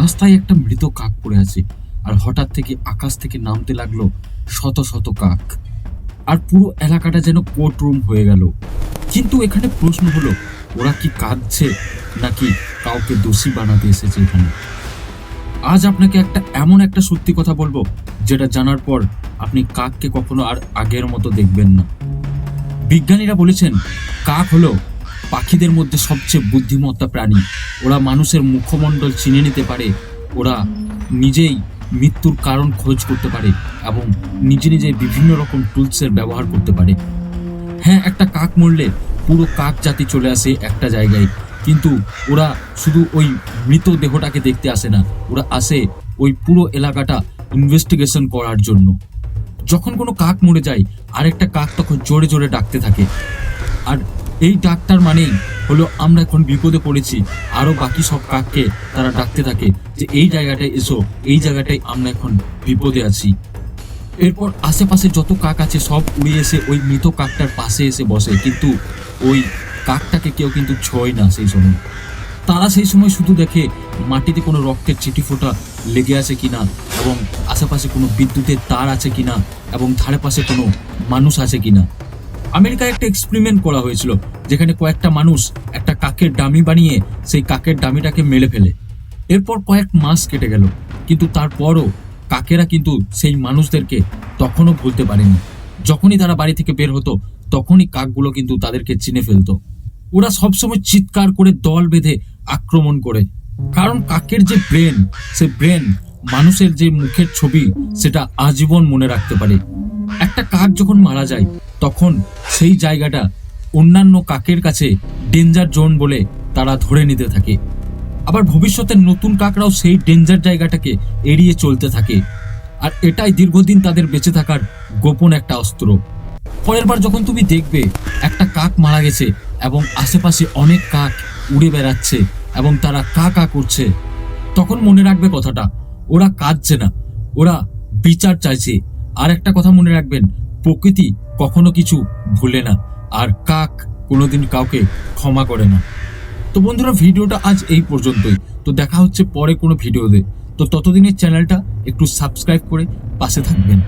রাস্তায় একটা মৃত কাক পড়ে আছে, আর হঠাৎ থেকে আকাশ থেকে নামতে লাগল শত শত কাক। আর পুরো এলাকাটা যেন কোর্ট রুম হয়ে গেল। কিন্তু এখানে প্রশ্ন হলো, ওরা কি কাঁদছে নাকি কাউকে দোষী বানাতে এসেছে এখানে? আজ আপনাকে একটা এমন একটা সত্যি কথা বলব, যেটা জানার পর আপনি কাককে কখনো আর আগের মতো দেখবেন না। বিজ্ঞানীরা বলেছেন, কাক হলো পাখিদের মধ্যে সবচেয়ে বুদ্ধিমত্তা প্রাণী। ওরা মানুষের মুখমণ্ডল চিনে নিতে পারে, ওরা নিজেই মৃত্যুর কারণ খোঁজ করতে পারে এবং নিজে নিজে বিভিন্ন রকম টুলসের ব্যবহার করতে পারে। হ্যাঁ একটা কাক মরলে পুরো কাক জাতি চলে আসে একটা জায়গায়, কিন্তু ওরা শুধু ওই মৃত দেহটাকে দেখতে আসে না, ওরা আসে ওই পুরো এলাকাটা ইনভেস্টিগেশন করার জন্য। যখন কোনো কাক মরে যায়, আরেকটা কাক তখন জোরে জোরে ডাকতে থাকে। আর এই ডাকটার মানেই হলো আমরা এখন বিপদে পড়েছি। আরও বাকি সব কাককে তারা ডাকতে থাকে যে, এই জায়গাটায় এসো, এই জায়গাটায় আমরা এখন বিপদে আছি। এরপর আশেপাশে যত কাক আছে, সব উড়ে এসে ওই মৃত কাকটার পাশে এসে বসে। কিন্তু ওই কাকটাকে কেউ কিন্তু ছোঁয় না সেই সময়। তারা সেই সময় শুধু দেখে মাটিতে কোনো রক্তের চিঠি ফোঁটা লেগে আছে কিনা এবং আশেপাশে কোনো বিদ্যুতের তার আছে কিনা এবং ধারে পাশে কোনো মানুষ আছে কিনা। আমেরিকায় একটা এক্সপেরিমেন্ট করা হয়েছিল, যেখানে কয়েকটা মানুষ একটা কাকের ডামি বানিয়ে সেই কাকের ডামিটাকে মেলে ফেলে। এরপর কয়েক মাস কেটে গেল, কিন্তু তারপরও কাকেরা কিন্তু সেই মানুষদেরকে তখনও ভুলতে পারেনি। যখনই তারা বাড়ি থেকে বের হতো, তখনই কাকগুলো কিন্তু তাদেরকে চিনে ফেলতো। ওরা সবসময় চিৎকার করে দল বেঁধে আক্রমণ করে। কারণ কাকের যে ব্রেন, সে ব্রেন মানুষের যে মুখের ছবি, সেটা আজীবন মনে রাখতে পারে। একটা কাক যখন মারা যায়, তখন সেই জায়গাটা অন্যান্য কাকের কাছে ডেঞ্জার জোন বলে তারা ধরে নিতে থাকে। আবার ভবিষ্যতের নতুন কাকরাও সেই ডেঞ্জার জায়গাটাকে এড়িয়ে চলতে থাকে। আর এটাই দীর্ঘদিন তাদের বেঁচে থাকার গোপন একটা অস্ত্র। পরের বার যখন তুমি দেখবে একটা কাক মারা গেছে এবং আশেপাশে অনেক কাক উড়ে বেড়াচ্ছে এবং তারা কা কা করছে, তখন মনে রাখবে কথাটা, ওরা কাঁদছে না, ওরা বিচার চাইছে আর একটা কথা মনে রাখবেন, প্রকৃতি কখনো কিছু ভুলে না, আর কাক কোনোদিন কাউকে ক্ষমা করে না। তো বন্ধুরা, ভিডিওটা আজ এই পর্যন্তই। তো দেখা হচ্ছে পরে কোনো ভিডিওতে। তো ততদিনের চ্যানেলটা একটু সাবস্ক্রাইব করে পাশে থাকবেন।